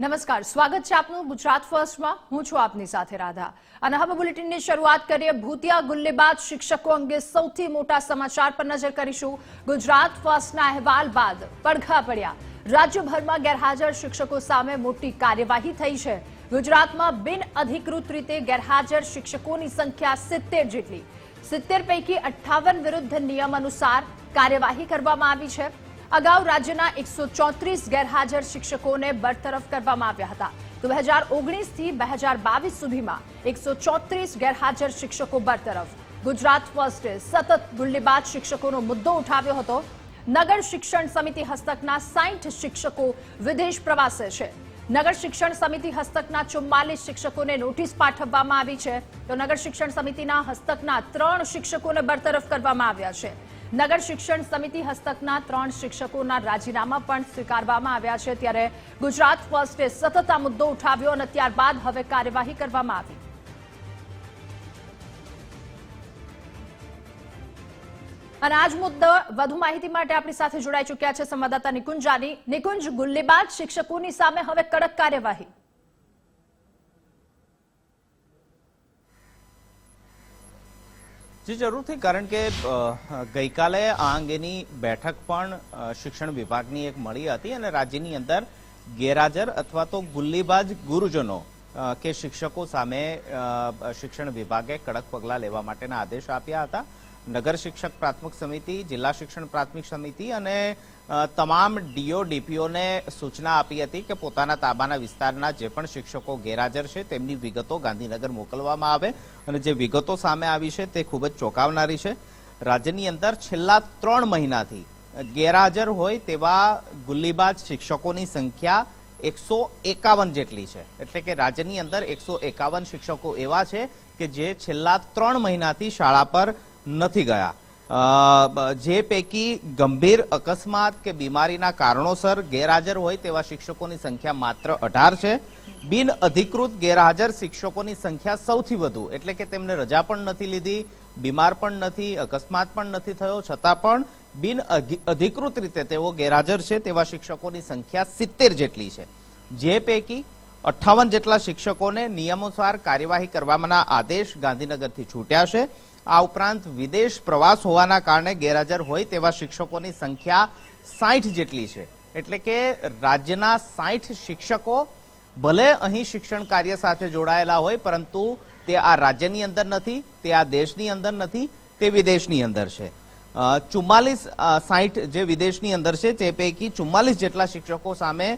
નમસ્કાર, સ્વાગત છે આપનું ગુજરાત ફર્સ્ટમાં. હું છું આપની સાથે રાધા. અને હવે બુલેટિનની શરૂઆત કરીએ ભૂતિયા ગુલ્લેબાજ શિક્ષકો અંગે સૌથી મોટા સમાચાર પર નજર કરીશું. ગુજરાત ફર્સ્ટના અહેવાલ બાદ પડઘા પડ્યા. રાજ્યભરમાં ગેરહાજર શિક્ષકો સામે મોટી કાર્યવાહી થઈ છે. ગુજરાતમાં બિન અધિકૃત રીતે ગેરહાજર શિક્ષકોની સંખ્યા સિત્તેર જેટલી. સિત્તેર પૈકી અઠ્ઠાવન વિરુદ્ધ નિયમ અનુસાર કાર્યવાહી કરવામાં આવી છે. અગાઉ રાજ્યના એકસો ચોત્રીસ ગેરહાજર શિક્ષકોને બરતરફ કરવામાં આવ્યા હતા. તો બે હજાર ઓગણીસથી બે હજાર બાવીસ સુધીમાં એકસો ચોત્રીસ ગેરહાજર શિક્ષકો બરતરફ. ગુજરાત ફર્સ્ટે સતત ગુલ્લીબાજ શિક્ષકોનો મુદ્દો ઉઠાવ્યો હતો. નગર શિક્ષણ સમિતિ હસ્તકના સાઠ શિક્ષકો વિદેશ પ્રવાસે છે. નગર શિક્ષણ સમિતિ હસ્તકના ચુમ્માલીસ શિક્ષકોને નોટિસ પાઠવવામાં આવી છે. તો નગર શિક્ષણ સમિતિના હસ્તકના ત્રણ શિક્ષકોને બરતરફ કરવામાં આવ્યા છે. નગર શિક્ષણ સમિતિ હસ્તકના ત્રણ શિક્ષકોના રાજીનામા પણ સ્વીકારવામાં આવ્યા છે. ત્યારે ગુજરાત ફર્સ્ટે સતત આ મુદ્દો ઉઠાવ્યો અને ત્યારબાદ હવે કાર્યવાહી કરવામાં આવી. અને આજ મુદ્દો વધુ માહિતી માટે આપણી સાથે જોડાઈ ચૂક્યા છે સંવાદદાતા નિકુંજ જાની. નિકુંજ ગુલ્લેબાજ શિક્ષકોની સામે હવે કડક કાર્યવાહી. જી જરૂરથી કારણ કે ગઈકાલે આ અંગેની બેઠક પણ શિક્ષણ વિભાગની એક મળી હતી અને રાજ્યની અંદર ગેરહાજર અથવા તો ગુલ્લીબાજ ગુરુજનો કે શિક્ષકો સામે શિક્ષણ વિભાગે કડક પગલાં લેવા માટેના આદેશ આપ્યા હતા. નગર શિક્ષક પ્રાથમિક સમિતિ, જિલ્લા શિક્ષણ પ્રાથમિક સમિતિ અને તમામ ડીઓ ડીપીઓને સૂચના આપી હતી કે પોતાના તાબાના વિસ્તારના જે પણ શિક્ષકો ગેરહાજર છે, તેમની વિગતો ગાંધીનગર મોકલવામાં આવે અને જે વિગતો સામે આવી છે તે ખૂબ જ ચોંકાવનારી છે. રાજ્યની અંદર છેલ્લા ત્રણ મહિનાથી ગેરહાજર હોય તેવા ગુલ્લીબાજ શિક્ષકોની સંખ્યા એકસો એકાવન જેટલી છે. એટલે કે રાજ્યની અંદર એકસો એકાવન શિક્ષકો એવા છે કે જે છેલ્લા ત્રણ મહિનાથી શાળા પર નથી ગયા. જે પૈકી ગંભીર અકસ્માત કે બીમારીના કારણોસર ગેરહાજર હોય તેવા શિક્ષકોની સંખ્યા માત્ર અઢાર છે. બિન અધિકૃત ગેરહાજર શિક્ષકોની સંખ્યા સૌથી વધુ, એટલે કે તેમને રજા પણ નથી લીધી, બીમાર પણ નથી, અકસ્માત પણ નથી થયો, છતાં પણ બિન અધિકૃત રીતે તેઓ ગેરહાજર છે તેવા શિક્ષકોની સંખ્યા સિત્તેર જેટલી છે. જે પૈકી અઠ્ઠાવન જેટલા શિક્ષકોને નિયમોસાર કાર્યવાહી કરવાના આદેશ ગાંધીનગરથી છૂટ્યા છે. આ ઉપરાંત વિદેશ પ્રવાસ હોવાના કારણે ગેરહાજર હોય તેવા શિક્ષકોની સંખ્યા સાઠ જેટલી છે. એટલે કે રાજ્યના સાઠ શિક્ષકો ભલે અહીં શિક્ષણ કાર્ય સાથે જોડાયેલા હોય, પરંતુ તે આ રાજ્યની અંદર નથી, તે આ દેશની અંદર નથી, તે વિદેશની અંદર છે. ચુમ્માલીસ સાઠ જે વિદેશની અંદર છે, તે પૈકી ચુમ્માલીસ જેટલા શિક્ષકો સામે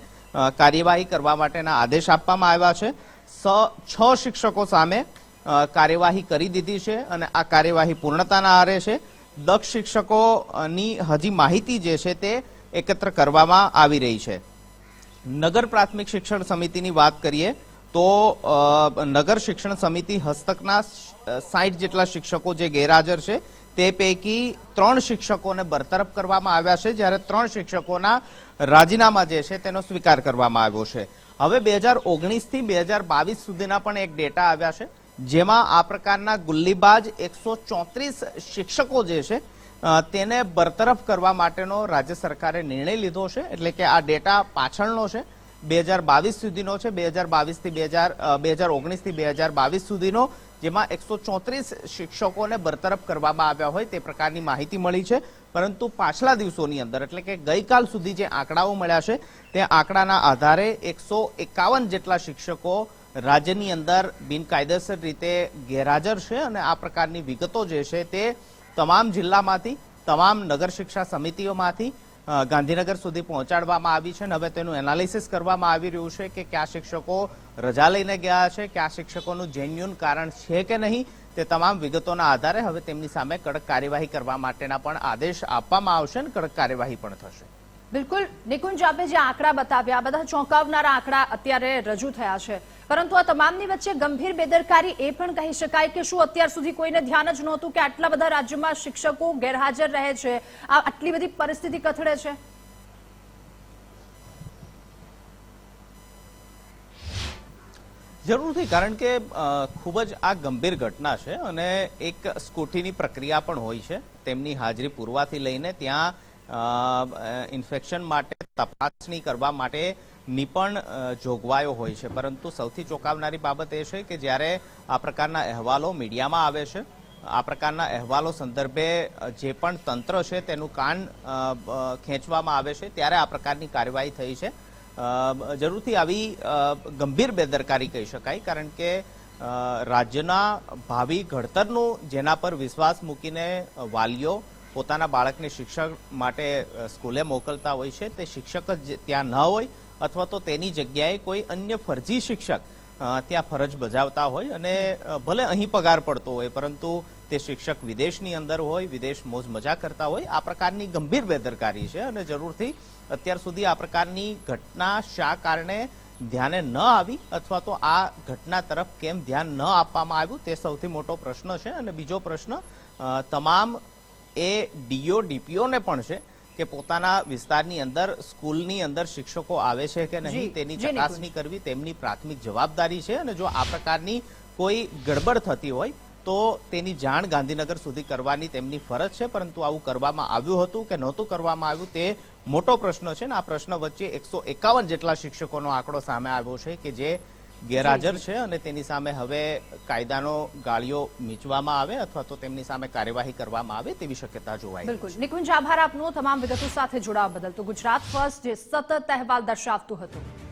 કાર્યવાહી કરવા માટેના આદેશ આપવામાં આવ્યા છે. છ શિક્ષકો સામે કાર્યવાહી કરી દીધી છે અને આ કાર્યવાહી પૂર્ણતાના આરે છે. દક્ષ શિક્ષકોની હજી માહિતી જે છે તે એકત્ર કરવામાં આવી રહી છે. નગર પ્રાથમિક શિક્ષણ સમિતિની વાત કરીએ તો નગર શિક્ષણ સમિતિ હસ્તકના સાઠ જેટલા શિક્ષકો જે ગેરહાજર છે તે પૈકી ત્રણ શિક્ષકોને બરતરફ કરવામાં આવ્યા છે, જ્યારે ત્રણ શિક્ષકોના રાજીનામા જે છે તેનો સ્વીકાર કરવામાં આવ્યો છે. હવે બે હજાર ઓગણીસથી બે હજાર બાવીસ સુધીના પણ એક ડેટા આવ્યા છે. જેમાં આ પ્રકારના ગુલ્લીબાજ એકસો ચોત્રીસ શિક્ષકો જે છે તેને બરતરફ કરવા માટેનો રાજ્ય સરકારે નિર્ણય લીધો છે. એટલે કે આ ડેટા પાછળનો છે. બે હજાર બાવીસ સુધીનો છે. બે હજાર બાવીસથી બે હજાર બે હજાર ઓગણીસથી બે હજાર બાવીસ સુધીનો, જેમાં એકસો ચોત્રીસ શિક્ષકોને બરતરફ કરવામાં આવ્યા હોય તે પ્રકારની માહિતી મળી છે. પરંતુ પાછલા દિવસોની અંદર, એટલે કે ગઈકાલ સુધી જે આંકડાઓ મળ્યા છે, તે આંકડાના આધારે એકસો એકાવન જેટલા શિક્ષકો રાજ્યની અંદર બિનકાયદેસર રીતે ગેરહાજર છે અને આ પ્રકારની વિગતો જે છે તે તમામ જિલ્લામાંથી, તમામ નગર શિક્ષા સમિતિઓમાંથી ગાંધીનગર સુધી પહોંચાડવામાં આવી છે અને હવે તેનું એનાલિસિસ કરવામાં આવી રહ્યું છે કે કયા શિક્ષકો રજા લઈને ગયા છે, કયા શિક્ષકોનું જેન્યુન કારણ છે કે નહીં, તે તમામ વિગતોના આધારે હવે તેમની સામે કડક કાર્યવાહી કરવા માટેના પણ આદેશ આપવામાં આવશે અને કડક કાર્યવાહી પણ થશે. બિલકુલ. નિકુંજ, આપે જે આંકડા બતાવ્યા બધા ચોંકાવનારા આંકડા અત્યારે રજૂ થયા છે. પરંતુ આ તમામની વચ્ચે ગંભીર બેદરકારી એ પણ કહી શકાય કે શું અત્યાર સુધી કોઈને ધ્યાન જ નહોતું કે આટલા બધા રાજ્યમાં શિક્ષકો ગેરહાજર રહે છે. આટલી બધી પરિસ્થિતિ કથળે છે? જરૂરથી કારણ કે ખૂબ જ આ ગંભીર ઘટના છે અને એક સ્કૂટીની પ્રક્રિયા પણ હોય છે. તેમની હાજરી પૂરવાથી લઈને ત્યાં ઇન્ફેક્શન માટે તપાસણી કરવા માટે પણ જોગવાઈઓ હોય છે. પરંતુ સૌથી ચોંકાવનારી બાબત એ છે કે જ્યારે આ પ્રકારના અહેવાલો મીડિયામાં આવે છે, આ પ્રકારના અહેવાલો સંદર્ભે જે પણ તંત્ર છે તેનું કાન ખેંચવામાં આવે છે, ત્યારે આ પ્રકારની કાર્યવાહી થઈ છે. જરૂરથી આવી ગંભીર બેદરકારી કહી શકાય, કારણ કે રાજ્યના ભાવિ ઘડતરનું જેના પર વિશ્વાસ મૂકીને વાલીઓ પોતાના બાળકને શિક્ષક માટે સ્કૂલે મોકલતા હોય છે, તે શિક્ષક જ ત્યાં ન હોય અથવા તો તેની જગ્યાએ કોઈ અન્ય ફરજી શિક્ષક ત્યાં ફરજ બજાવતા હોય અને ભલે અહીં પગાર પડતો હોય, પરંતુ તે શિક્ષક વિદેશની અંદર હોય, વિદેશ મોજ મજા કરતા હોય, આ પ્રકારની ગંભીર બેદરકારી છે અને જરૂરથી અત્યાર સુધી આ પ્રકારની ઘટના શા કારણે ધ્યાને ન આવી અથવા તો આ ઘટના તરફ કેમ ધ્યાન ન આપવામાં આવ્યું તે સૌથી મોટો પ્રશ્ન છે અને બીજો પ્રશ્ન તમામ એ ડીઓ ડીપીઓને પણ છે કે પોતાના વિસ્તારની અંદર સ્કૂલની અંદર શિક્ષકો આવે છે કે નહીં તેની ચકાસણી કરવી તેમની પ્રાથમિક જવાબદારી છે અને જો આ પ્રકારની કોઈ ગડબડ થતી હોય તો તેની જાણ ગાંધીનગર સુધી કરવાની તેમની ફરજ છે. પરંતુ આવું કરવામાં આવ્યું હતું કે નહોતું કરવામાં આવ્યું તે મોટો પ્રશ્ન છે ને આ પ્રશ્ન વચ્ચે એકસો એકાવન જેટલા શિક્ષકોનો આંકડો સામે આવ્યો છે કે જે ગેરહાજર છે અને તેની સામે હવે કાયદાનો ગાળીઓ મીચવામાં આવે અથવા તો તેમની સામે કાર્યવાહી કરવામાં આવે તેવી શક્યતા જોવાય બિલકુલ. નિકુંજ આભાર આપનો. તમામ વિગતો સાથે જોડાવા બદલ તો ગુજરાત ફર્સ્ટ જે સતત અહેવાલ દર્શાવતું હતું.